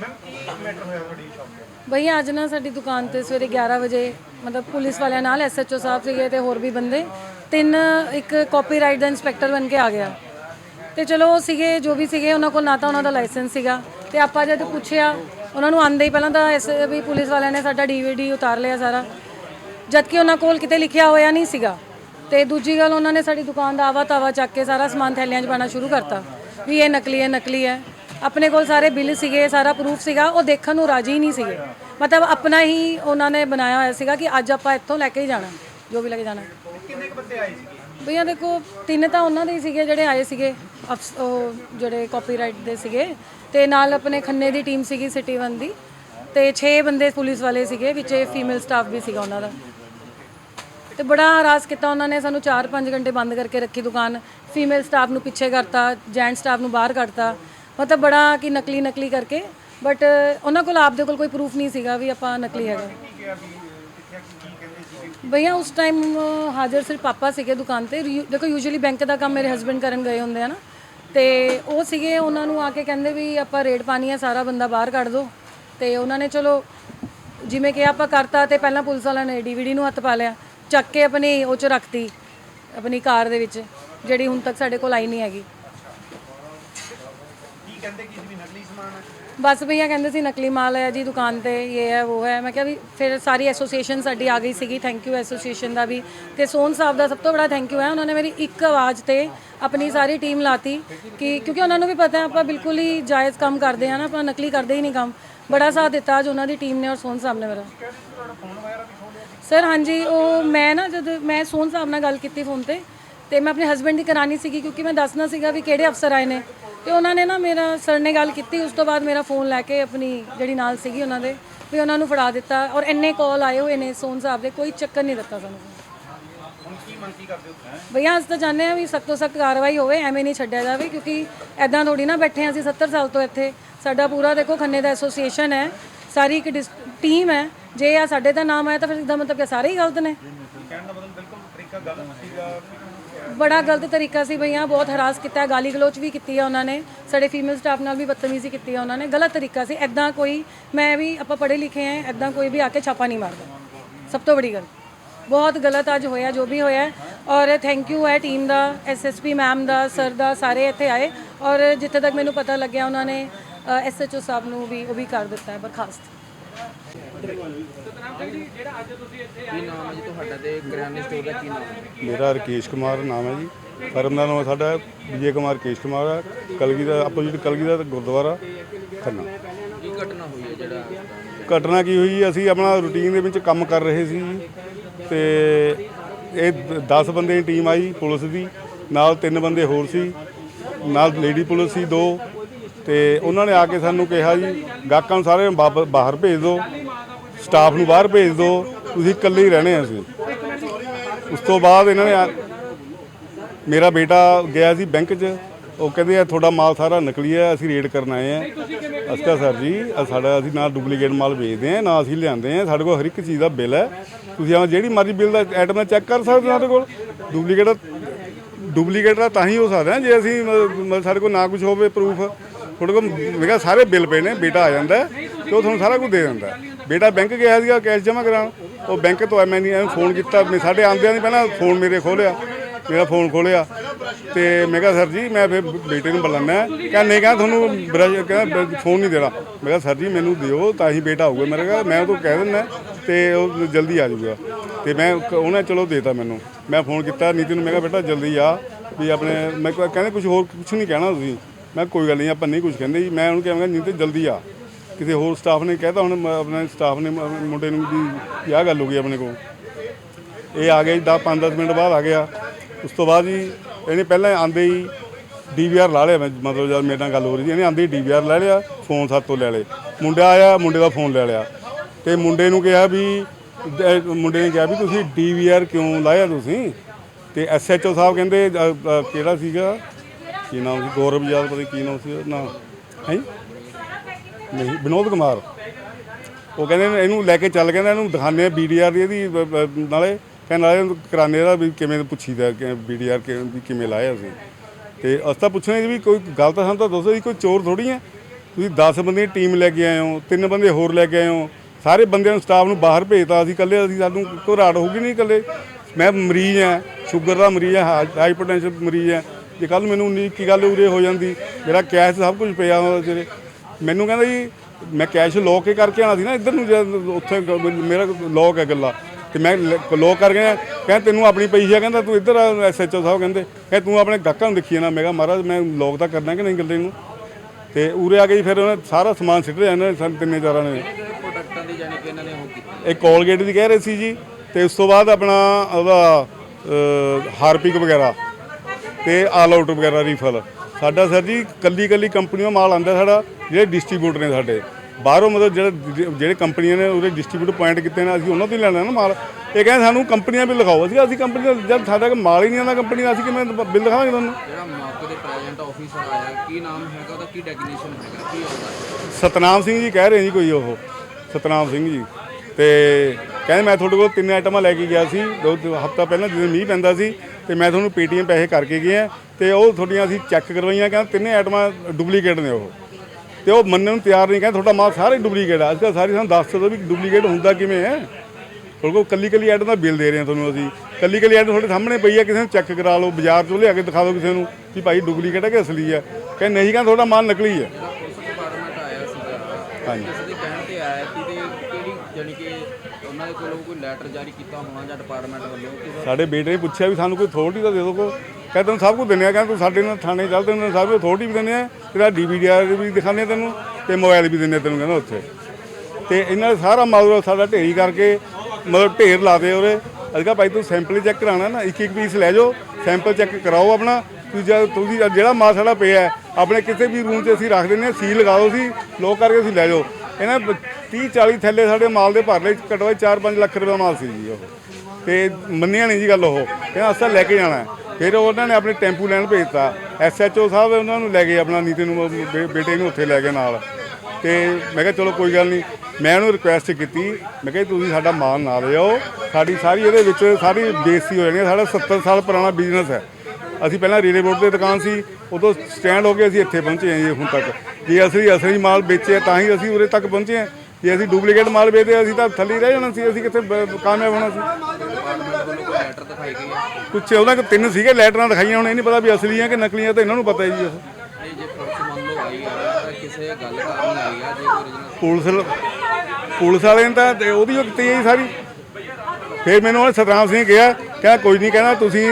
Ma'am ਕੀ matter ਹੋਇਆ ਤੁਹਾਡੀ shop ਤੇ? ਭਈਆ ਅੱਜ ਨਾ ਸਾਡੀ ਦੁਕਾਨ ਤੇ ਸਵੇਰੇ 11 ਵਜੇ, ਮਤਲਬ ਪੁਲਿਸ ਵਾਲਿਆਂ ਨਾਲ ਐਸਐਚਓ ਸਾਹਿਬ ਸੀਗੇ ਤੇ ਹੋਰ ਵੀ ਬੰਦੇ, ਤਿੰਨ ਇੱਕ ਕਾਪੀਰਾਈਟ ਦਾ ਇਨਸਪੈਕਟਰ ਬਣ ਕੇ ਆ ਗਿਆ। ਤੇ ਚਲੋ ਉਹ ਸੀਗੇ, ਜੋ ਵੀ ਸੀਗੇ, ਉਹਨਾਂ ਕੋਲ ਨਾ ਤਾਂ ਉਹਨਾਂ ਦਾ ਲਾਇਸੈਂਸ ਸੀਗਾ। ਤੇ ਆਪਾਂ ਜਦ ਪੁੱਛਿਆ, ਉਹਨਾਂ ਨੂੰ ਆਂਦੇ ਹੀ ਪਹਿਲਾਂ ਤਾਂ ਇਸ ਵੀ ਪੁਲਿਸ ਵਾਲਿਆਂ ਨੇ ਸਾਡਾ ਡੀਵੀਡੀ ਉਤਾਰ ਲਿਆ ਸਾਰਾ। ਜਦਕਿ ਉਹਨਾਂ ਕੋਲ ਕਿਤੇ ਲਿਖਿਆ ਹੋਇਆ ਨਹੀਂ ਸੀਗਾ। ਤੇ ਦੂਜੀ ਗੱਲ, ਉਹਨਾਂ ਨੇ ਸਾਡੀ ਦੁਕਾਨ ਦਾ ਆਵਾ ਤਾਵਾ ਚੱਕ ਕੇ ਸਾਰਾ ਸਮਾਨ ਥੈਲਿਆਂ 'ਚ ਪਾਣਾ ਸ਼ੁਰੂ ਕਰਤਾ। ਵੀ ਇਹ ਨਕਲੀ ਹੈ ਨਕਲੀ ਹੈ। ਆਪਣੇ ਕੋਲ ਸਾਰੇ ਬਿੱਲ ਸੀਗੇ ਸਾਰਾ ਪ੍ਰੂਫ ਸੀਗਾ ਉਹ ਦੇਖਣ ਨੂੰ ਰਾਜੀ ਨਹੀਂ ਸੀਗੇ। ਮਤਲਬ ਆਪਣਾ ਹੀ ਉਹਨਾਂ ਨੇ ਬਣਾਇਆ ਹੋਇਆ ਸੀਗਾ ਕਿ ਅੱਜ ਆਪਾਂ ਇੱਥੋਂ ਲੈ ਕੇ ਹੀ ਜਾਣਾ ਜੋ ਵੀ ਲੈ ਕੇ ਜਾਣਾ। ਕਿੰਨੇ ਕੁ ਬੰਦੇ ਆਏ ਸੀਗੇ? ਭਈਆ ਦੇਖੋ ਤਿੰਨ ਤਾਂ ਉਹਨਾਂ ਦੇ ਹੀ ਸੀਗੇ ਜਿਹੜੇ ਆਏ ਸੀਗੇ ਅਫਸ- ਉਹ ਜਿਹੜੇ ਕਾਪੀਰਾਈਟ ਦੇ ਸੀਗੇ। ਤੇ ਨਾਲ ਆਪਣੇ ਖੰਨੇ ਦੀ ਟੀਮ ਸੀਗੀ ਸਿਟੀ ਵਨ ਦੀ। ਤੇ 6 ਬੰਦੇ ਪੁਲਿਸ ਵਾਲੇ ਸੀਗੇ ਵਿੱਚ ਫੀਮੇਲ ਸਟਾਫ ਵੀ ਸੀਗਾ ਉਹਨਾਂ ਦਾ। ਤੇ ਬੜਾ ਹਰਾਸ ਕੀਤਾ ਉਹਨਾਂ ਨੇ ਸਾਨੂੰ 4-5 ਘੰਟੇ ਬੰਦ ਕਰਕੇ ਰੱਖੀ ਦੁਕਾਨ। ਫੀਮੇਲ ਸਟਾਫ ਨੂੰ ਪਿੱਛੇ ਕਰਤਾ ਜੈਂਟ ਸਟਾਫ ਨੂੰ ਬਾਹਰ ਕੱਢਤਾ। ਮਤਲਬ ਬੜਾ ਕਿ ਨਕਲੀ ਨਕਲੀ ਕਰਕੇ ਬਟ ਉਹਨਾਂ ਕੋਲ ਆਪਦੇ ਕੋਲ ਕੋਈ ਪ੍ਰੂਫ ਨਹੀਂ ਸੀਗਾ ਵੀ ਆਪਾਂ ਨਕਲੀ ਹੈਗਾ। ਭਈਆ ਉਸ ਟਾਈਮ ਹਾਜ਼ਰ ਸਿਰਫ ਪਾਪਾ ਸੀਗੇ ਦੁਕਾਨ ਤੇ। ਰਿ- ਦੇਖੋ ਯੂਜੂਅਲੀ ਬੈਂਕ ਦਾ ਕੰਮ ਮੇਰੇ ਹਸਬੰਡ ਕਰਨ ਗਏ ਹੁੰਦੇ ਆ ਨਾ। ਤੇ ਉਹ ਸੀਗੇ, ਉਹਨਾਂ ਨੂੰ ਆ ਕੇ ਕਹਿੰਦੇ ਵੀ ਆਪਾਂ ਰੇਡ ਪਾਣੀ ਆ, ਸਾਰਾ ਬੰਦਾ ਬਾਹਰ ਕੱਢ ਦੋ। ਤੇ ਉਹਨਾਂ ਨੇ ਚਲੋ ਜਿਵੇਂ ਕਿ ਆਪਾਂ ਕਰਤਾ ਤੇ ਪਹਿਲਾਂ ਪੁਲਿਸ ਵਾਲਿਆਂ ਨੇ ਡੀਵੀਡੀ ਨੂੰ ਹੱਥ ਪਾ ਲਿਆ। ਚੱਕ ਕੇ ਆਪਣੀ ਉਹ ਚ ਰੱਖਤੀ, ਆਪਣੀ ਕਾਰ ਦੇ ਵਿੱਚ, ਜਿਹੜੀ ਹੁਣ ਤੱਕ ਸਾਡੇ ਕੋਲ ਆਈ ਨਹੀਂ ਹੈਗੀ। ਕਹਿੰਦੇ ਕੀ ਵੀ ਨਕਲੀ ਸਮਾਨ ਹੈ ਬਸ ਭਈਆ ਕਹਿੰਦੇ ਸੀ ਨਕਲੀ ਮਾਲ ਹੈ ਜੀ, ਦੁਕਾਨ ਤੇ ਇਹ ਹੈ ਉਹ ਹੈ ਮੈਂ ਕਿਹਾ ਵੀ ਫਿਰ ਸਾਰੀ ਐਸੋਸੀਏਸ਼ਨ ਸਾਡੀ ਆ ਗਈ ਸੀਗੀ ਥੈਂਕ ਯੂ ਐਸੋਸੀਏਸ਼ਨ ਦਾ ਵੀ। ਤੇ ਸੋਨ ਸਾਹਿਬ ਦਾ ਸਭ ਤੋਂ ਬੜਾ ਥੈਂਕ ਯੂ ਹੈ ਉਹਨਾਂ ਨੇ ਮੇਰੀ ਇੱਕ ਆਵਾਜ਼ ਤੇ ਆਪਣੀ ਸਾਰੀ ਟੀਮ ਲਾਤੀ ਕਿ ਕਿਉਂਕਿ ਉਹਨਾਂ ਨੂੰ ਵੀ ਪਤਾ ਹੈ, ਆਪਾਂ ਬਿਲਕੁਲ ਹੀ ਜਾਇਜ਼ ਕੰਮ ਕਰਦੇ ਹਾਂ ਨਾ, ਆਪਾਂ ਨਕਲੀ ਕਰਦੇ ਹੀ ਨਹੀਂ ਕੰਮ। ਬੜਾ ਸਾਥ ਦਿੱਤਾ ਅੱਜ ਉਹਨਾਂ ਦੀ ਟੀਮ ਨੇ ਔਰ ਸੋਨ ਸਾਹਿਬ ਨੇ ਮੇਰਾ। ਸਰ ਹਾਂਜੀ, ਉਹ ਮੈਂ ਨਾ ਜਦ ਮੈਂ ਸੋਨ ਸਾਹਿਬ ਨਾਲ ਗੱਲ ਕੀਤੀ ਫੋਨ ਤੇ ਤੇ ਮੈਂ ਆਪਣੇ ਹਸਬੰਡ ਦੀ ਕਰਾਣੀ ਸੀਗੀ ਕਿਉਂਕਿ ਮੈਂ ਦੱਸਣਾ ਸੀਗਾ ਵੀ ਕਿਹੜੇ ਅਫਸਰ ਆਏ ਨੇ। ਤੇ ਉਹਨਾਂ ਨੇ ਨਾ ਮੇਰਾ ਸਰ ਨੇ ਗੱਲ ਕੀਤੀ ਉਸ ਤੋਂ ਬਾਅਦ ਮੇਰਾ ਫੋਨ ਲੈ ਕੇ ਆਪਣੀ ਜਿਹੜੀ ਨਾਲ ਸੀਗੀ ਉਹਨਾਂ ਦੇ ਵੀ ਉਹਨਾਂ ਨੂੰ ਫੜਾ ਦਿੱਤਾ ਔਰ ਇੰਨੇ ਕਾਲ ਆਏ ਹੋਏ ਨੇ ਸੋਨ ਸਾਹਿਬ ਦੇ ਕੋਈ ਚੱਕਰ ਨਹੀਂ ਦਿੱਤਾ ਸਾਨੂੰ। ਹੁਣ ਕੀ ਮੰਗ ਕੀ ਕਰਦੇ ਹੋ ਭਈਆ ਅਸੀਂ ਤਾਂ ਚਾਹੁੰਦੇ ਆ ਵੀ ਸਖਤ ਤੋਂ ਸਖਤ ਕਾਰਵਾਈ ਹੋਵੇ ਐਵੇਂ ਨਹੀਂ ਛੱਡਿਆ ਜਾਵੇ ਕਿਉਂਕਿ ਐਦਾਂ ਥੋੜੀ ਨਾ ਬੈਠੇ ਹਾਂ ਅਸੀਂ 70 ਸਾਲ ਤੋਂ ਇੱਥੇ। ਸਾਡਾ ਪੂਰਾ ਦੇਖੋ ਖੰਨੇ ਦਾ ਐਸੋਸੀਏਸ਼ਨ ਹੈ ਸਾਰੀ ਇੱਕ ਟੀਮ ਹੈ ਜੇ ਆ ਸਾਡੇ ਦਾ ਨਾਮ ਆਇਆ ਤਾਂ ਫਿਰ ਇਹਦਾ ਮਤਲਬ ਕਿ ਸਾਰੇ ਹੀ ਗਲਤ ਨੇ। ਕਹਿਣ ਦਾ ਮਤਲਬ ਬਿਲਕੁਲ ਤਰੀਕਾ ਗਲਤ ਸੀਗਾ ਬੜਾ ਗਲਤ ਤਰੀਕਾ ਸੀ ਭਈਆ ਬਹੁਤ ਹਰਾਸ ਕੀਤਾ, ਗਾਲੀ ਗਲੋਚ ਵੀ ਕੀਤੀ ਆ ਉਹਨਾਂ ਨੇ। ਸਾਡੇ ਫੀਮੇਲ ਸਟਾਫ ਨਾਲ ਵੀ ਬਦਤਮੀਜ਼ੀ ਕੀਤੀ ਹੈ ਉਹਨਾਂ ਨੇ। ਗਲਤ ਤਰੀਕਾ ਸੀ। ਐਦਾਂ ਕੋਈ, ਮੈਂ ਵੀ, ਆਪਾਂ ਪੜ੍ਹੇ ਲਿਖੇ ਆਂ ਐਦਾਂ ਕੋਈ ਵੀ ਆ ਕੇ ਛਾਪਾ ਨਹੀਂ ਮਾਰਦਾ। ਸਭ ਤੋਂ ਵੱਡੀ ਗੱਲ। ਬਹੁਤ ਗਲਤ ਅੱਜ ਹੋਇਆ, ਜੋ ਵੀ ਹੋਇਆ। ਔਰ ਥੈਂਕ ਯੂ ਹੈ ਟੀਮ ਦਾ ਐਸਐਸਪੀ ਮੈਮ ਦਾ ਸਰ ਦਾ, ਸਾਰੇ ਇੱਥੇ ਆਏ। ਔਰ ਜਿੱਥੇ ਤੱਕ ਮੈਨੂੰ ਪਤਾ ਲੱਗਿਆ, ਉਹਨਾਂ ਨੇ ਐਸਐਚਓ ਸਾਹਿਬ ਨੂੰ ਵੀ, ਉਹ ਵੀ ਕਰ ਦਿੱਤਾ ਹੈ, ਬਰਖਾਸਤ। ਕੀ ਨਾਮ ਹੈ ਜੀ ਤੁਹਾਡਾ ਤੇ ਕਰਿਆਨੇ ਸਟੋਰ ਦਾ ਕੀ ਨਾਮ ਹੈ? ਮੇਰਾ ਰਕੇਸ਼ ਕੁਮਾਰ ਨਾਮ ਹੈ ਜੀ। ਫਰਮ ਦਾ ਨਾਮ ਸਾਡਾ ਵਿਜੇ ਕੁਮਾਰ ਕੇਸ਼ ਕੁਮਾਰ ਹੈ। ਕਲਗੀ ਦਾ ਆਪੋਜੀਟ ਕਲਗੀ ਦਾ ਗੁਰਦੁਆਰਾ ਖੰਨਾ। ਕੀ ਘਟਨਾ ਹੋਈ ਹੈ ਜਿਹੜਾ ਘਟਨਾ ਕੀ ਹੋਈ ਅਸੀਂ ਆਪਣਾ ਰੂਟੀਨ ਦੇ ਵਿੱਚ ਕੰਮ ਕਰ ਰਹੇ ਸੀ। ਤੇ ਇਹ 10 ਬੰਦੇ ਦੀ ਟੀਮ ਆਈ ਪੁਲਿਸ ਦੀ। ਨਾਲ ਤਿੰਨ ਬੰਦੇ ਹੋਰ ਸੀ। ਨਾਲ ਲੇਡੀ ਪੁਲਿਸ ਸੀ ਦੋ। ਤੇ ਉਹਨਾਂ ਨੇ ਆ ਕੇ ਸਾਨੂੰ ਕਿਹਾ ਜੀ, ਗਾਹਕਾਂ ਨੂੰ ਸਾਰਿਆਂ ਨੂੰ ਬਾ- ਬਾਹਰ ਭੇਜ ਦਿਓ, ਸਟਾਫ ਨੂੰ ਬਾਹਰ ਭੇਜ ਦਿਓ, ਤੁਸੀਂ ਇਕੱਲੇ ਹੀ ਰਹਿਣੇ ਆ ਅਸੀਂ। ਉਸ ਤੋਂ ਬਾਅਦ ਇਹਨਾਂ ਨੇ ਆ- ਮੇਰਾ ਬੇਟਾ ਗਿਆ ਸੀ ਬੈਂਕ 'ਚ, ਉਹ ਕਹਿੰਦੇ ਆ, ਤੁਹਾਡਾ ਮਾਲ ਸਾਰਾ ਨਕਲੀ ਹੈ ਅਸੀਂ ਰੇਡ ਕਰਨ ਆਏ ਆ। ਅਸੀਂ ਕਿਹਾ, ਸਰ ਜੀ ਆਹ ਸਾਡਾ, ਅਸੀਂ ਨਾ ਡੁਪਲੀਕੇਟ ਮਾਲ ਵੇਚਦੇ ਆ, ਨਾ ਅਸੀਂ ਲਿਆਂਦੇ ਆ, ਸਾਡੇ ਕੋਲ ਹਰ ਇੱਕ ਚੀਜ਼ ਦਾ ਬਿੱਲ ਹੈ ਤੁਸੀਂ ਆ ਜਿਹੜੀ ਮਰਜ਼ੀ ਬਿੱਲ ਦਾ ਆਈਟਮ ਹੈ ਚੈੱਕ ਕਰ ਸਕਦੇ ਹੋ ਸਾਡੇ ਕੋਲ। ਡੁਪਲੀਕੇਟ ਡੁਪਲੀਕੇਟ ਦਾ ਤਾਂ ਹੀ ਹੋ ਸਕਦਾ ਜੇ ਅਸੀਂ ਮ- ਮ- ਸਾਡੇ ਕੋਲ ਨਾ ਕੁਝ ਹੋਵੇ ਪ੍ਰੂਫ ਤੁਹਾਡੇ ਕੋਲ ਮੈਂ ਕਿਹਾ ਸਾਰੇ ਬਿੱਲ ਪਏ ਨੇ, ਬੇਟਾ ਆ ਜਾਂਦਾ ਹੈ, ਤੇ ਉਹ ਤੁਹਾਨੂੰ ਸਾਰਾ ਕੁਝ ਦੇ ਦਿੰਦਾ ਹੈ। ਬੇਟਾ ਬੈਂਕ ਗਿਆ ਸੀਗਾ ਕੈਸ਼ ਜਮ੍ਹਾਂ ਕਰਾਉਣ, ਉਹ ਬੈਂਕ ਤੋਂ ਆਇਆ ਮੈਂ ਨਹੀਂ ਐਵੇਂ ਫੋਨ ਕੀਤਾ, ਮੈਂ ਸਾਡੇ ਆਉਂਦਿਆਂ ਨਹੀਂ ਪਹਿਲਾਂ ਫੋਨ ਮੇਰੇ ਖੋਲਿਆ ਮੇਰਾ ਫੋਨ ਖੋਲਿਆ ਤੇ ਮੈਂ ਕਿਹਾ, ਸਰ ਜੀ, ਮੈਂ ਫਿਰ ਬੇਟੇ ਨੂੰ ਬੁਲਾਣਾ ਕਹਿੰਦਾ, ਨਹੀਂ, ਕਹਿੰਦਾ, ਤੁਹਾਨੂੰ ਬ੍ਰਜ ਕਹਿੰਦਾ ਫੋਨ ਨਹੀਂ ਦੇਣਾ। ਮੈਂ ਕਿਹਾ, ਸਰ ਜੀ, ਮੈਨੂੰ ਦਿਓ, ਤਾਂ ਹੀ ਬੇਟਾ ਆਊਗਾ। ਮੈਂ ਕਿਹਾ, ਮੈਂ ਉਹ ਤੋਂ ਕਹਿ ਦਿੰਦਾ ਤੇ ਉਹ ਜਲਦੀ ਆ ਜਾਊਗਾ। ਤੇ ਮੈਂ ਕ- ਉਹਨੇ ਚਲੋ ਦੇਤਾ ਮੈਨੂੰ। ਮੈਂ ਫੋਨ ਕੀਤਾ, ਨੀਤੀ ਨੂੰ ਮੈਂ ਕਿਹਾ, ਬੇਟਾ, ਜਲਦੀ ਆ, ਵੀ ਆਪਣੇ, ਮੈਂ ਕਿਹਾ- ਕਹਿੰਦੇ ਕੁਝ ਹੋਰ ਕੁਝ ਨਹੀਂ ਕਹਿਣਾ ਤੁਸੀਂ। ਮੈਂ ਕੋਈ ਗੱਲ ਨਹੀਂ, ਆਪਾਂ ਨਹੀਂ ਕੁਝ ਕਹਿੰਦੇ ਜੀ। ਮੈਂ ਉਹਨੂੰ ਕਿਹਾ ਨੀਤੀ ਜਲਦੀ ਆ। ਕਿਸੇ ਹੋਰ ਸਟਾਫ ਨੇ ਕਹਿਤਾ, ਹੁਣ ਆਪਣੇ ਸਟਾਫ ਨੇ ਮੁੰਡੇ ਨੂੰ ਵੀ ਵੀ ਆਹ ਗੱਲ ਹੋ ਗਈ ਆਪਣੇ ਕੋਲ। ਇਹ ਆ ਗਿਆ ਜੀ 10 5-10 ਮਿੰਟ ਬਾਅਦ ਆ ਗਿਆ ਉਸ ਤੋਂ ਬਾਅਦ ਜੀ, ਇਹਨੇ ਪਹਿਲਾਂ ਆਂਦੇ ਹੀ ਡੀਵੀਆਰ ਲਾ ਲਿਆ। ਮੈਂ- ਮਤਲਬ ਜਦ ਮੇਰੇ ਨਾਲ ਗੱਲ ਹੋ ਰਹੀ ਸੀ, ਇਹਨੇ ਆਂਦੇ ਹੀ ਡੀਵੀਆਰ ਲੈ ਲਿਆ, ਫੋਨ ਸਾਤੋਂ ਤੋਂ ਲੈ ਲਏ। ਮੁੰਡਾ ਆਇਆ, ਮੁੰਡੇ ਦਾ ਫੋਨ ਲੈ ਲਿਆ। ਤੇ ਮੁੰਡੇ ਨੂੰ ਕਿਹਾ ਵੀ ਮੁੰਡੇ ਨੇ ਕਿਹਾ ਵੀ, ਤੁਸੀਂ ਡੀਵੀਆਰ ਕਿਉਂ ਲਾਇਆ ਤੁਸੀਂ? ਤੇ ਐਸਐਚਓ ਸਾਹਿਬ ਕਹਿੰਦੇ ਕਿਹੜਾ ਸੀਗਾ? ਕੀ ਨਾਮ ਸੀ? ਗੌਰਵ ਯਾਦ ਪਤਾ ਨੀ ਕੀ ਨਾਮ ਸੀ ਉਹਦਾ ਨਾਮ ਹੈ? ਨਹੀਂ, ਵਿਨੋਦ ਕੁਮਾਰ। ਉਹ ਕਹਿੰਦੇ ਨੇ ਇਹਨੂੰ ਲੈ ਕੇ ਚੱਲ ਕਹਿੰਦਾ ਇਹਨੂੰ ਦਿਖਾਣੇ ਆ ਬੀਡੀਆਰ ਦੀ ਇਹਦੀ ਬ- ਬ- ਨਾਲੇ ਕਹਿੰਦਾ ਨਾਲੇ ਇਹਨੂੰ ਕਰਾਨੇ ਦਾ ਵੀ ਕਿਵੇਂ ਪੁੱਛੀਦਾ ਕਿ ਬੀਡੀਆਰ ਵੀ ਕਿਵੇਂ ਲਾਇਆ ਸੀ। ਤੇ ਅਸੀਂ ਤਾਂ ਪੁੱਛਣਾ ਸੀ ਵੀ ਕੋਈ ਗੱਲ ਤਾਂ ਸਾਨੂੰ ਤਾਂ ਦੱਸੋ ਜੀ, ਕੋਈ ਚੋਰ ਥੋੜੀ ਹੈ? ਤੁਸੀਂ 10 ਬੰਦੇ ਦੀ ਟੀਮ ਲੈ ਕੇ ਆਏ ਹੋ, ਤਿੰਨ ਬੰਦੇ ਹੋਰ ਲੈ ਕੇ ਆਏ ਹੋ, ਸਾਰੇ ਬੰਦਿਆਂ ਨੂੰ ਸਟਾਫ ਨੂੰ ਬਾਹਰ ਭੇਜਤਾ ਅਸੀਂ ਇਕੱਲੇ, ਅਸੀਂ ਸਾਨੂੰ ਘਬਰਾਹਟ ਹੋਊਗੀ ਨਹੀਂ ਇਕੱਲੇ। ਮੈਂ ਮਰੀਜ਼ ਹਾਂ ਸ਼ੂਗਰ ਦਾ ਮਰੀਜ਼ ਹਾਂ ਹਾਈਪਰਟੈਂਸ਼ਨ ਮਰੀਜ਼ ਹਾਂ। ਜੇ ਕੱਲ ਮੈਨੂੰ ਉਨੀ ਕੀ ਗੱਲ ਉਰੇ ਹੋ ਜਾਂਦੀ ਮੇਰਾ ਕੈਸ਼ ਸਭ ਕੁਝ ਪਿਆ ਹੋਇਆ ਜਿਹੜੇ ਮੈਨੂੰ ਕਹਿੰਦਾ ਜੀ ਮੈਂ ਕੈਸ਼ ਲੋਕ ਕੇ ਕਰਕੇ ਆਣਾ ਸੀ ਨਾ ਇੱਧਰ ਨੂੰ ਜਦ ਉੱਥੇ ਗ- ਮੇਰਾ ਲੋਕ ਹੈ ਗੱਲਾ ਤੇ ਮੈਂ ਲੋਕ ਕਰ ਗਿਆ ਕਹਿੰਦਾ ਤੈਨੂੰ ਆਪਣੀ ਪਈ ਹੈ ਕਹਿੰਦਾ ਤੂੰ ਇੱਧਰ ਐਸਐਚਓ ਸਾਹਿਬ ਕਹਿੰਦੇ ਕਹਿੰਦੇ ਤੂੰ ਆਪਣੇ ਗਾਹਕਾਂ ਨੂੰ ਦੇਖੀ ਨਾ ਮੈਂ ਕਿਹਾ ਮਹਾਰਾਜ ਮੈਂ ਲੋਕ ਤਾਂ ਕਰਨਾ ਕਿ ਨਹੀਂ ਗੱਲੇ ਨੂੰ? ਤੇ ਉਰੇ ਆ ਕੇ ਜੀ ਫਿਰ ਉਹਨੇ ਸਾਰਾ ਸਮਾਨ ਸਿੱਟ ਲਿਆ ਇਹਨਾਂ ਨੇ ਸਾਨੂੰ ਤਿੰਨੇ ਚਾਰਾਂ ਨੇ। ਕਿਹੜੇ ਪ੍ਰੋਡਕਟਾਂ ਦੀ ਜਾਨੀ ਕਿ ਇਹਨਾਂ ਨੇ ਉਹ ਕੀਤੀ ਇਹ ਕੋਲਗੇਟ ਦੀ ਕਹਿ ਰਹੇ ਸੀ ਜੀ ਤੇ ਉਸ ਤੋਂ ਬਾਅਦ ਆਪਣਾ ਉਹਦਾ ਅਹ, ਹਾਰਪਿਕ ਵਗੈਰਾ। ਤੇ ਆਲ ਆਊਟ ਵਗੈਰਾ ਰੀਫਲ ਸਾਡਾ ਸਰ ਜੀ ਕੱਲੀ ਕੱਲੀ ਕੰਪਨੀਆਂ ਮਾਲ ਆਂਦਾ ਸਾਡਾ ਜਿਹੜੇ ਡਿਸਟ੍ਰੀਬਿਊਟਰ ਨੇ ਸਾਡੇ। ਬਾਹਰੋਂ ਮਤਲਬ ਜਿਹੜੇ ਜਿਹੜੇ ਕੰਪਨੀਆਂ ਨੇ ਉਹਦੇ ਡਿਸਟ੍ਰੀਬਿਊਟਰ ਪੁਆਇੰਟ ਕੀਤੇ ਨੇ ਅਸੀਂ ਉਹਨਾਂ ਤੋਂ ਹੀ ਲੈਣਾ ਨਾ ਮਾਲ। ਇਹ ਕਹਿੰਦੇ ਸਾਨੂੰ ਕੰਪਨੀਆਂ ਵੀ ਲਿਖਾਓ। ਅਸੀਂ ਅਸੀਂ ਕੰਪਨੀ ਜਦ ਸਾਡਾ ਮਾਲ ਹੀ ਨਹੀਂ ਆਉਂਦਾ ਕੰਪਨੀ ਦਾ ਅਸੀਂ ਕਿਵੇਂ ਬਿੱਲ ਦਿਖਾਵਾਂਗੇ ਤੁਹਾਨੂੰ? ਜਿਹੜਾ ਮੌਕੇ ਦੇ ਪ੍ਰੈਜ਼ੈਂਟ ਆਫੀਸਰ ਆਇਆ ਕੀ ਨਾਮ ਹੈਗਾ ਉਹਦਾ ਕੀ ਡੈਗਨੀਸ਼ਨ ਹੈਗਾ ਕੀ ਆਉਂਦਾ? ਸਤਨਾਮ ਸਿੰਘ ਜੀ ਕਹਿ ਰਹੇ ਜੀ ਕੋਈ ਉਹ। ਸਤਨਾਮ ਸਿੰਘ ਜੀ। ਤੇ ਕਹਿੰਦੇ ਮੈਂ ਤੁਹਾਡੇ ਕੋਲ ਤਿੰਨ ਆਈਟਮਾਂ ਲੈ ਕੇ ਗਿਆ ਸੀ। ਦੋ ਹਫਤਾ ਪਹਿਲਾਂ ਜਦੋਂ ਮੀਂਹ ਪੈਂਦਾ ਸੀ ਤੇ ਮੈਂ ਤੁਹਾਨੂੰ ਪੇਟੀਐਮ ਪੈਸੇ ਕਰਕੇ ਗਿਆ। ਤੇ ਉਹ ਤੁਹਾਡੀਆਂ ਅਸੀਂ ਚੈੱਕ ਕਰਵਾਈਆਂ, ਕਹਿੰਦਾ ਤਿੰਨੇ ਆਈਟਮਾਂ ਡੁਪਲੀਕੇਟ ਨੇ ਉਹ। ਤੇ ਉਹ ਮੰਨਣ ਨੂੰ ਤਿਆਰ ਨਹੀਂ, ਕਹਿੰਦੇ ਤੁਹਾਡਾ ਮਾਲ ਸਾਰੇ ਡੁਪਲੀਕੇਟ ਆ। ਅੱਜ ਕੱਲ੍ਹ ਸਾਰੇ ਸਾਨੂੰ ਦੱਸ ਦਿਓ ਵੀ ਡੁਪਲੀਕੇਟ ਹੁੰਦਾ ਕਿਵੇਂ ਹੈ। ਤੁਹਾਡੇ ਕੋਲ ਕੱਲੀ ਕੱਲੀ ਆਈਟਮ ਦਾ ਬਿੱਲ ਦੇ ਰਹੇ ਹਾਂ ਤੁਹਾਨੂੰ ਅਸੀਂ। ਕੱਲੀ ਕੱਲੀ ਆਈਟਮ ਤੁਹਾਡੇ ਸਾਹਮਣੇ ਪਈ ਹੈ, ਕਿਸੇ ਨੂੰ ਚੈੱਕ ਕਰਾ ਲਓ, ਬਾਜ਼ਾਰ ਚੋਂ ਲਿਆ ਕੇ ਦਿਖਾ ਦਿਓ ਕਿਸੇ ਨੂੰ ਕਿ ਭਾਈ ਡੁਪਲੀਕੇਟ ਹੈ ਕਿ ਅਸਲੀ ਹੈ। ਕਹਿੰਦੇ ਨਹੀਂ, ਕਹਿੰਦਾ ਤੁਹਾਡਾ ਮਾਲ ਨਕਲੀ ਹੈ। ਹਾਂਜੀ। ਕਿਸੇ ਦੇ ਕਹਿਣ ਤੇ ਆਇਆ ਕਿ ਤੇ ਕਿਹੜੀ ਜਾਨੀ ਕਿ ਉਹਨਾਂ ਕੋਈ ਲੈਟਰ ਜਾਰੀ ਕੀਤਾ ਹੋਣਾ ਜਾਂ ਡਿਪਾਰਟਮੈਂਟ ਵੱਲੋਂ? ਕਿ ਸਾਡੇ ਬੇਟੇ ਨੇ ਪੁੱਛਿਆ ਵੀ ਸਾਨੂੰ ਕੋਈ ਅਥਾਰਟੀ ਤਾਂ ਦੇ ਦਿਓ ਕੋ ਕਹਿੰਦੇ ਤੈਨੂੰ ਸਭ ਕੁਝ ਦਿੰਦੇ ਆ ਕਹਿੰਦਾ ਤੂੰ ਸਾਡੇ ਨਾਲ ਥਾਣੇ ਚੱਲ, ਤੈਨੂੰ ਸਭ ਕੁਝ ਅਥਾਰਟੀ ਵੀ ਦਿੰਦੇ ਆ। ਤੇਰਾ ਡੀਵੀਡੀਆਰ ਵੀ ਦਿਖਾਉਂਦੇ ਆ ਤੈਨੂੰ ਤੇ ਮੋਬਾਈਲ ਵੀ ਦਿੰਦੇ ਆ ਤੈਨੂੰ ਕਹਿੰਦਾ ਉੱਥੇ। ਤੇ ਇਹਨਾਂ ਨੇ ਸਾਰਾ ਮਾਲ ਸਾਡਾ ਢੇਰੀ ਕਰਕੇ ਮਤਲਬ ਢੇਰ ਲਾਦੇ ਉਹਦੇ ਅਸੀਂ ਕਿਹਾ ਭਾਈ ਤੂੰ ਸੈਂਪਲ ਚੈੱਕ ਕਰਾਉਣਾ ਨਾ ਇੱਕ ਇੱਕ ਪੀਸ ਲੈ ਜਾਓ ਸੈਂਪਲ ਚੈੱਕ ਕਰਾਓ ਆਪਣਾ। ਤੁਸੀਂ ਤੁਸੀਂ ਜਿਹੜਾ ਮਾਲ ਸਾਡਾ ਪਿਆ ਆਪਣੇ ਕਿਸੇ ਵੀ ਰੂਮ 'ਚ ਅਸੀਂ ਰੱਖ ਦਿੰਦੇ ਹਾਂ ਸੀਲ ਲਗਾ ਦਿਓ ਸੀ ਲੋਕ ਕਰਕੇ ਤੁਸੀਂ ਲੈ ਜਾਓ। ਇਹਨਾਂ 30 40 ਥੱਲੇ ਸਾਡੇ ਮਾਲ ਦੇ ਭਰ ਲਏ ਘੱਟੋ ਘੱਟ 4-5 ਲੱਖ ਰੁਪਏ ਮਾਲ ਸੀ ਜੀ ਉਹ। ਤੇ ਮੰਨਿਆ ਨਹੀਂ ਜੀ ਗੱਲ ਉਹ। ਕਹਿੰਦਾ ਅਸਾਂ ਲੈ ਕੇ ਜਾਣਾ। ਫਿਰ ਉਹਨਾਂ ਨੇ ਆਪਣੇ ਟੈਂਪੂ ਲੈਣ ਭੇਜਤਾ। ਐਸਐਚਓ ਸਾਹਿਬ ਉਹਨਾਂ ਨੂੰ ਲੈ ਗਏ, ਆਪਣਾ ਨੀਤੀ ਨੂੰ ਬੇ- ਬੇਟੇ ਨੂੰ ਉੱਥੇ ਲੈ ਗਏ ਨਾਲ। ਤੇ ਮੈਂ ਕਿਹਾ, ਚਲੋ, ਕੋਈ ਗੱਲ ਨਹੀਂ। ਮੈਂ ਉਹਨੂੰ ਰਿਕੁਐਸਟ ਕੀਤੀ। ਮੈਂ ਕਿਹਾ, ਤੁਸੀਂ ਸਾਡਾ ਮਾਲ ਨਾ ਲਿਆਓ। ਸਾਡੀ ਸਾਰੀ ਇਹਦੇ ਵਿੱਚ, ਸਾਰੀ ਬੇਇੱਜ਼ਤੀ ਹੋ ਜਾਣੀ ਹੈ। ਸਾਡਾ 70 ਸਾਲ ਪੁਰਾਣਾ ਬਿਜ਼ਨਸ ਹੈ। ਅਸੀਂ ਪਹਿਲਾਂ ਰੇਲੇ ਰੋਡ ਤੇ ਦੁਕਾਨ ਸੀ। ਉਦੋਂ ਸਟੈਂਡ ਹੋ ਕੇ ਅਸੀਂ ਇੱਥੇ ਪਹੁੰਚੇ ਹਾਂ ਜੀ ਹੁਣ ਤੱਕ। ਜੇ ਅਸੀਂ ਅਸਲੀ ਮਾਲ ਵੇਚਿਆ ਤਾਂ ਹੀ ਅਸੀਂ ਉਰੇ ਤੱਕ ਪਹੁੰਚੇ ਹਾਂ ਜੇ ਅਸੀਂ ਡੁਪਲੀਕੇਟ ਮਾਲ ਵੇਚਦੇ ਅਸੀਂ ਤਾਂ ਥੱਲੇ ਰਹਿ ਜਾਣਾ ਸੀ ਅਸੀਂ ਕਿੱਥੇ ਬ- ਕਾਮਯਾਬ ਹੋਣਾ ਸੀ। ਲੈਟਰ ਦਿਖਾਈ ਗਈ ਹੈ ਕੁਛ ਉਹਨਾਂ ਕੋਲ ਤਿੰਨ ਸੀਗੇ ਲੈਟਰਾਂ ਦਿਖਾਈਆਂ ਹੁਣ ਇਹ ਨਹੀਂ ਪਤਾ ਵੀ ਅਸਲੀ ਆ ਕਿ ਨਕਲੀ ਆ ਤਾਂ ਇਹਨਾਂ ਨੂੰ ਪਤਾ ਹੈ ਜੀ ਉਹ ਜੇ ਪੁਲਿਸ ਮੰਨ ਲਓ ਆਈ ਆ ਤਾਂ ਕਿਸੇ ਗੱਲ ਕਾਰਨ ਆਈ ਆ ਜੇ ਓਰੀਜਨਲ ਪੁਲਿਸ ਪੁਲਿਸ ਵਾਲੇ ਨੇ ਤਾਂ ਤੇ ਉਹਦੀ ਉਹ ਕੀਤੀ ਹੈ ਜੀ ਸਾਰੀ। ਫਿਰ ਮੈਨੂੰ ਉਹਨੇ ਸਤਨਾਮ ਸਿੰਘ ਕਿਹਾ ਕਹਿੰਦਾ ਕੋਈ ਨਹੀਂ ਕਹਿੰਦਾ ਤੁਸੀਂ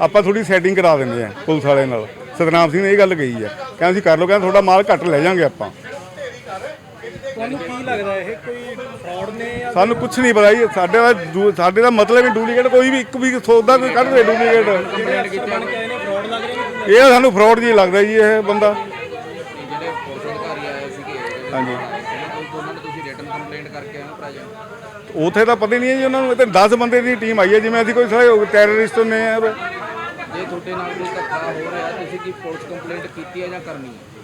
ਆਪਾਂ ਥੋੜੀ ਸੈਟਿੰਗ ਕਰਾ ਦਿੰਦੇ ਆ ਪੁਲਿਸ ਵਾਲੇ ਨਾਲ। ਸਤਨਾਮ ਸਿੰਘ ਨੇ ਇਹ ਗੱਲ ਕਹੀ ਆ। ਕਹਿੰਦਾ ਅਸੀਂ ਕਰ ਲਓ ਕਹਿੰਦਾ ਤੁਹਾਡਾ ਮਾਲ ਘੱਟ ਲੈ ਜਾਾਂਗੇ ਆਪਾਂ। ਤੁਹਾਨੂੰ ਕੀ ਲੱਗਦਾ ਇਹ ਕੋਈ ਫਰਾਡ ਨੇ ਜਾਂ ਸਾਨੂੰ ਕੁਝ ਨਹੀਂ ਪਤਾ ਜੀ ਸਾਡੇ ਦਾ ਦੂ- ਸਾਡੇ ਦਾ ਮਤਲਬ ਹੀ ਡੁਪਲੀਕੇਟ ਕੋਈ ਵੀ ਇੱਕ ਵੀ ਸੌਦਾ ਕੋਈ ਕੱਢ ਦੇ ਡੁਪਲੀਕੇਟ ਕੰਪਲੇਂਟ ਕੀਤੀ ਆ ਬਣ ਕੇ ਇਹਨੇ ਫਰਾਡ ਲੱਗ ਰਿਹਾ ਨੇ ਇਹ ਸਾਨੂੰ ਫਰਾਡ ਜੀ ਲੱਗਦਾ ਜੀ ਇਹ ਬੰਦਾ। ਜਿਹੜੇ ਪੁਲਿਸ ਅਧਿਕਾਰੀ ਆਏ ਸੀਗੇ ਹਾਂਜੀ। ਕੋਈ ਉਹਨਾਂ ਨੇ ਤੁਸੀਂ ਰਿਟਨ ਕੰਪਲੇਂਟ ਕਰਕੇ ਆਏ ਪ੍ਰੈਜ਼ੈਂਟ ਉਥੇ ਤਾਂ ਪਤਾ ਹੀ ਨਹੀਂ ਹੈ ਜੀ ਉਹਨਾਂ ਨੂੰ ਇਹ ਤਾਂ 10 ਬੰਦੇ ਦੀ ਟੀਮ ਆਈ ਹੈ ਜਿਵੇਂ ਅਸੀਂ ਕੋਈ ਸਾਰੇ ਟੈਰਰਿਸਟ ਨੇ ਆ ਜੇ ਤੁਹਾਡੇ ਨਾਲ ਕੋਈ ਧੱਕਾ ਹੋ ਰਿਹਾ ਤੁਸੀਂ ਕੀ ਪੁਲਿਸ ਕੰਪਲੇਂਟ ਕੀਤੀ ਹੈ ਜਾਂ ਕਰਨੀ ਹੈ?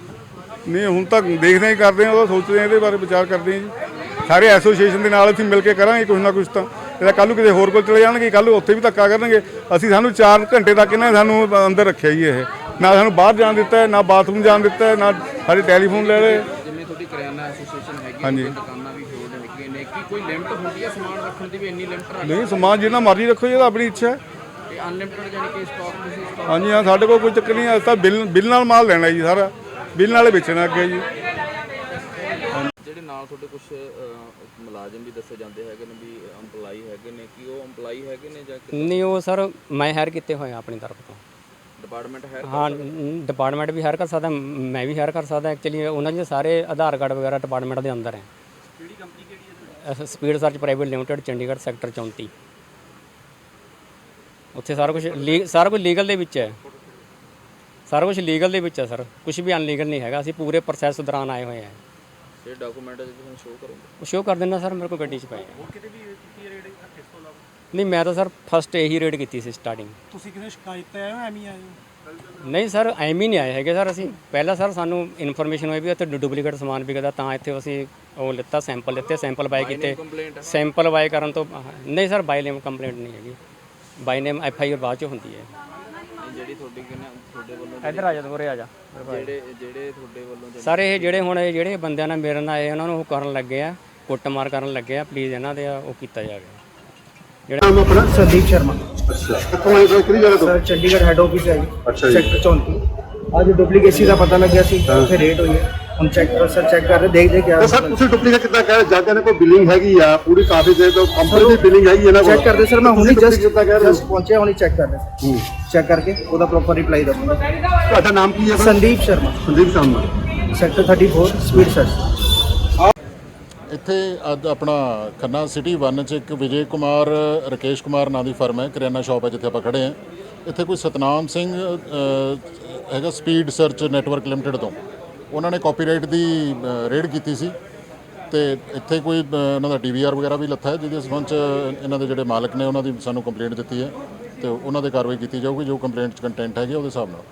ਨਹੀਂ ਹੁਣ ਤੱਕ ਦੇਖਦੇ ਹੀ ਕਰਦੇ ਹਾਂ ਉਹ ਸੋਚਦੇ ਹਾਂ ਇਹਦੇ ਬਾਰੇ ਵਿਚਾਰ ਕਰਦੇ ਹਾਂ ਜੀ। ਸਾਰੇ ਐਸੋਸੀਏਸ਼ਨ ਦੇ ਨਾਲ ਅਸੀਂ ਮਿਲ ਕੇ ਕਰਾਂਗੇ ਕੁਝ ਨਾ ਕੁਝ ਤਾਂ। ਇਹਦਾ ਕੱਲ ਨੂੰ ਕਿਤੇ ਹੋਰ ਕੋਲ ਚਲੇ ਜਾਣਗੇ ਕੱਲ ਨੂੰ ਉੱਥੇ ਵੀ ਧੱਕਾ ਕਰਨਗੇ। ਅਸੀਂ ਸਾਨੂੰ 4 ਘੰਟੇ ਤੱਕ ਇਹਨਾਂ ਨੇ ਸਾਨੂੰ ਅੰਦਰ ਰੱਖਿਆ ਜੀ ਇਹ। ਨਾ ਸਾਨੂੰ ਬਾਹਰ ਜਾਣ ਦਿੱਤਾ ਹੈ, ਨਾ ਬਾਥਰੂਮ ਜਾਣ ਦਿੱਤਾ ਹੈ, ਨਾ ਸਾਡੇ ਟੈਲੀਫੋਨ ਲੈ ਲਏ। ਜਿਵੇਂ ਤੁਹਾਡੀ ਕਰਿਆਨਾ ਐਸੋਸੀਏਸ਼ਨ ਹੈਗੀ ਹਾਂਜੀ। ਦੁਕਾਨਾਂ ਵੀ ਹੈਗੀਆਂ ਨੇ। ਕੀ ਕੋਈ ਲਿਮਟ ਹੁੰਦੀ ਹੈ ਸਮਾਨ ਰੱਖਣ ਦੀ ਵੀ? ਇੰਨੀ ਲਿਮਟ ਨਹੀਂ ਸਮਾਨ ਜਿੰਨਾ ਮਰਜ਼ੀ ਰੱਖੋ ਜੀ ਇਹ ਤਾਂ ਆਪਣੀ ਇੱਛਾ ਹੈ। ਤੇ ਅਨਲਿਮਟਿਡ ਜਾਨੀ ਕਿ ਸਟਾਕ ਤੁਸੀਂ stock ਹਾਂਜੀ ਹਾਂ ਸਾਡੇ ਕੋਲ ਕੋਈ ਚੱਕਰ ਨਹੀਂ ਹੈ ਅਸੀਂ ਤਾਂ ਬਿੱਲ ਬਿੱਲ ਨਾਲ ਮਾਲ ਲੈਣਾ ਜੀ ਸਾਰਾ। ਬਿੱਲ ਨਾਲੇ ਵੇਚਣਾ ਅੱਗੇ ਜੀ। ਜਿਹੜੇ ਨਾਲ ਤੁਹਾਡੇ ਕੁਝ ਮੁਲਾਜ਼ਮ ਵੀ ਦੱਸੇ ਜਾਂਦੇ ਹੈਗੇ ਨੇ ਵੀ EMPLOYE ਹੈਗੇ ਨੇ ਕੀ ਉਹ EMPLOYE ਹੈਗੇ ਨੇ ਜਾਂ ਨਹੀਂ ਉਹ ਸਰ ਮੈਂ ਹਾਇਰ ਕੀਤੇ ਹੋਏ ਆ ਆਪਣੀ ਤਰਫ ਤੋਂ। ਡਿਪਾਰਟਮੈਂਟ ਹੈ ਹਾਂ ਡਿਪਾਰਟਮੈਂਟ ਵੀ ਹਾਇਰ ਕਰ ਸਕਦਾ ਮੈਂ ਵੀ ਹਾਇਰ ਕਰ ਸਕਦਾ ਐਕਚੁਅਲੀ ਉਹਨਾਂ ਦੇ ਸਾਰੇ ਆਧਾਰ ਕਾਰਡ ਵਗੈਰਾ ਡਿਪਾਰਟਮੈਂਟ ਦੇ ਅੰਦਰ ਹੈ। ਕਿਹੜੀ ਕੰਪਨੀ ਕਿਹੜੀ ਹੈ speed search private limited Chandigarh sector 34 ਉੱਥੇ ਸਾਰਾ ਕੁਝ ਸਾਰਾ ਕੁਝ ਲੀਗਲ ਦੇ ਵਿੱਚ ਹੈ। ਸਾਰਾ ਕੁਝ ਲੀਗਲ ਦੇ ਵਿੱਚ ਹੈ ਸਰ ਕੁਝ ਵੀ ਅਨਲੀਗਲ ਨਹੀਂ ਹੈਗਾ। ਅਸੀਂ ਪੂਰੇ ਪ੍ਰੋਸੈਸ ਦੌਰਾਨ ਆਏ ਹੋਏ ਹਾਂ। ਇਹ ਡਾਕੂਮੈਂਟ ਹੈ ਤੁਸੀਂ ਸ਼ੋਅ ਕਰੋਗੇ? ਉਹ ਸ਼ੋਅ ਕਰ ਦਿੰਦਾ ਸਰ ਮੇਰੇ ਕੋਲ ਗੱਡੀ 'ਚ ਪਏ ਹੈ ਕਿਤੇ ਵੀ ਕੀਤੀ ਰੇਡ ਨਹੀਂ ਮੈਂ ਤਾਂ ਸਰ ਫਸਟ ਇਹੀ ਰੇਡ ਕੀਤੀ ਸੀ ਸਟਾਰਟਿੰਗ ਤੁਸੀਂ ਕਿਸੇ ਸ਼ਿਕਾਇਤ ਤੇ ਆਏ ਹੋ ਐਵੇਂ ਆਏ ਹੋ? ਨਹੀਂ ਸਰ ਐਵੇਂ ਹੀ ਨਹੀਂ ਆਏ ਹੈਗੇ ਸਰ ਅਸੀਂ ਪਹਿਲਾਂ ਸਰ ਸਾਨੂੰ ਇਨਫੋਰਮੇਸ਼ਨ ਹੋਈ ਵੀ ਇੱਥੇ ਡੁਪਲੀਕੇਟ ਸਮਾਨ ਵਿਕਦਾ ਤਾਂ ਇੱਥੇ ਅਸੀਂ ਉਹ ਲਿੱਤਾ ਸੈਂਪਲ ਲਿੱਤੇ ਸੈਂਪਲ ਬਾਈ ਕੀਤੇ। ਸੈਂਪਲ ਬਾਈ ਕਰਨ ਤੋਂ ਨਹੀਂ ਸਰ ਬਾਈ ਨੇਮ ਕੰਪਲੇਂਟ ਨਹੀਂ ਹੈਗੀ। ਬਾਈ ਨੇਮ ਐਫ ਆਈ ਆਰ ਬਾਅਦ ਚ ਹੁੰਦੀ ਹੈ। ਜਿਹੜੀ ਤੁਹਾਡੀ ਕਿੰਨਾ ਤੁਹਾਡੇ ਵੱਲੋਂ ਇੱਧਰ ਆ ਜਾ ਦੋਰੇ ਆ ਜਾ। ਜਿਹੜੇ ਜਿਹੜੇ ਤੁਹਾਡੇ ਵੱਲੋਂ ਜਿਹੜੇ- ਸਾਰੇ ਇਹ ਜਿਹੜੇ ਹੁਣ ਇਹ ਜਿਹੜੇ ਬੰਦਿਆਂ ਨਾਲ ਮੇਰੇ ਨਾਲ ਆਏ ਉਹਨਾਂ ਨੂੰ ਉਹ ਕਰਨ ਲੱਗੇ ਆ ਕੁੱਟਮਾਰ ਕਰਨ ਲੱਗੇ ਆ ਪਲੀਜ਼ ਇਹਨਾਂ ਦੇ ਉਹ ਕੀਤਾ ਜਾਵੇ। ਨਾਮ ਆਪਣਾ? ਸੰਦੀਪ ਸ਼ਰਮਾ। ਅੱਛਾ। ਕਿੱਥੋਂ ਆਏ ਸਰ ਕਿਹੜੀ ਜਗ੍ਹਾ ਤੋਂ? ਸਰ ਚੰਡੀਗੜ੍ਹ ਹੈੱਡ ਆਫਿਸ ਹੈ ਅੱਛਾ ਜੀ। ਸੈਕਟਰ 34 ਅੱਜ ਡੁਪਲੀਕੇਸੀ ਦਾ ਪਤਾ ਲੱਗਿਆ ਸੀ ਉੱਥੇ ਰੇਟ ਹੋਈ ਹੈ। ਹੁਣ ਚੈੱਕ ਕਰ ਸਰ ਚੈੱਕ ਕਰ ਰਹੇ ਦੇਖਦੇ ਕਿਆ ਤੇ ਸਰ ਤੁਸੀਂ ਡੁਪਲੀਕੇਟ ਕਿੱਦਾਂ ਕਹਿ ਰਹੇ? ਜਾਂਦੇ ਨੇ ਕੋਈ ਬਿਲਿੰਗ ਹੈਗੀ ਆ ਪੂਰੀ ਕਾਫੀ ਦੇਰ ਤੋਂ ਕੰਪਨੀ ਦੀ ਬਿਲਿੰਗ ਹੈਗੀ ਇਹਨਾਂ ਕੋਲ। ਚੈੱਕ ਕਰਦੇ ਸਰ ਮੈਂ ਹੁਣੇ ਜਸਟ ਕਿੱਦਾਂ ਕਹਿ ਰਹੇ ਜਸਟ ਪਹੁੰਚਿਆ ਹੁਣੇ ਚੈੱਕ ਕਰ ਰਿਹਾ। ਚੈੱਕ ਕਰਕੇ ਉਹਦਾ ਪ੍ਰੋਪਰ ਰਿਪਲਾਈ ਦਊਂਗਾ। ਹੋ ਤੁਹਾਡਾ ਨਾਮ ਕੀ ਹੈ sir? Sandeep Sharma. Sandeep Sharma. Sector 34 speed search ਇੱਥੇ ਅੱਜ ਆਪਣਾ ਖੰਨਾ ਸਿਟੀ 1 ਚ ਇੱਕ ਵਿਜੇ ਕੁਮਾਰ ਰਕੇਸ਼ ਕੁਮਾਰ ਨਾਂ ਦੀ ਫਰਮ ਹੈ ਕਰਿਆਨਾ ਸ਼ਾਪ ਹੈ ਜਿੱਥੇ ਆਪਾਂ ਖੜੇ ਹਾਂ। ਇੱਥੇ ਕੋਈ ਸਤਨਾਮ ਸਿੰਘ ਹੈਗਾ ਸਪੀਡ ਸਰਚ ਨੈਟਵਰਕ ਲਿਮਟਿਡ ਤੋਂ। ਉਹਨਾਂ ਨੇ ਕਾਪੀਰਾਈਟ ਦੀ ਰੇਡ ਕੀਤੀ ਸੀ ਤੇ ਇੱਥੇ ਕੋਈ ਅ, ਉਹਨਾਂ ਦਾ ਡੀਵੀਆਰ ਵਗੈਰਾ ਵੀ ਲੱਥਾ ਹੈ ਜਿਹਦੇ ਸੰਬੰਧ ਚ ਇਹਨਾਂ ਦੇ ਜਿਹੜੇ ਮਾਲਕ ਨੇ ਉਹਨਾਂ ਦੀ ਸਾਨੂੰ ਕੰਪਲੇਂਟ ਦਿੱਤੀ ਹੈ ਤੇ ਉਹਨਾਂ ਦੇ ਕਾਰਵਾਈ ਕੀਤੀ ਜਾਊਗੀ ਜੋ ਕੰਪਲੇਂਟ ਚ ਕੰਟੈਂਟ ਹੈਗੇ ਉਹਦੇ ਹਿਸਾਬ ਨਾਲ।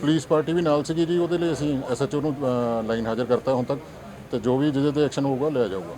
ਪੁਲਿਸ ਪਾਰਟੀ ਵੀ ਨਾਲ ਸੀਗੀ ਜੀ ਉਹਦੇ ਲਈ ਅਸੀਂ ਐਸਐਚਓ ਨੂੰ ਲਾਈਨ ਹਾਜ਼ਰ ਕਰਤਾ ਹੁਣ ਤੱਕ ਤੇ ਜੋ ਵੀ ਜਿਹਦੇ ਤੇ ਐਕਸ਼ਨ ਹੋਊਗਾ ਲਿਆ ਜਾਊਗਾ।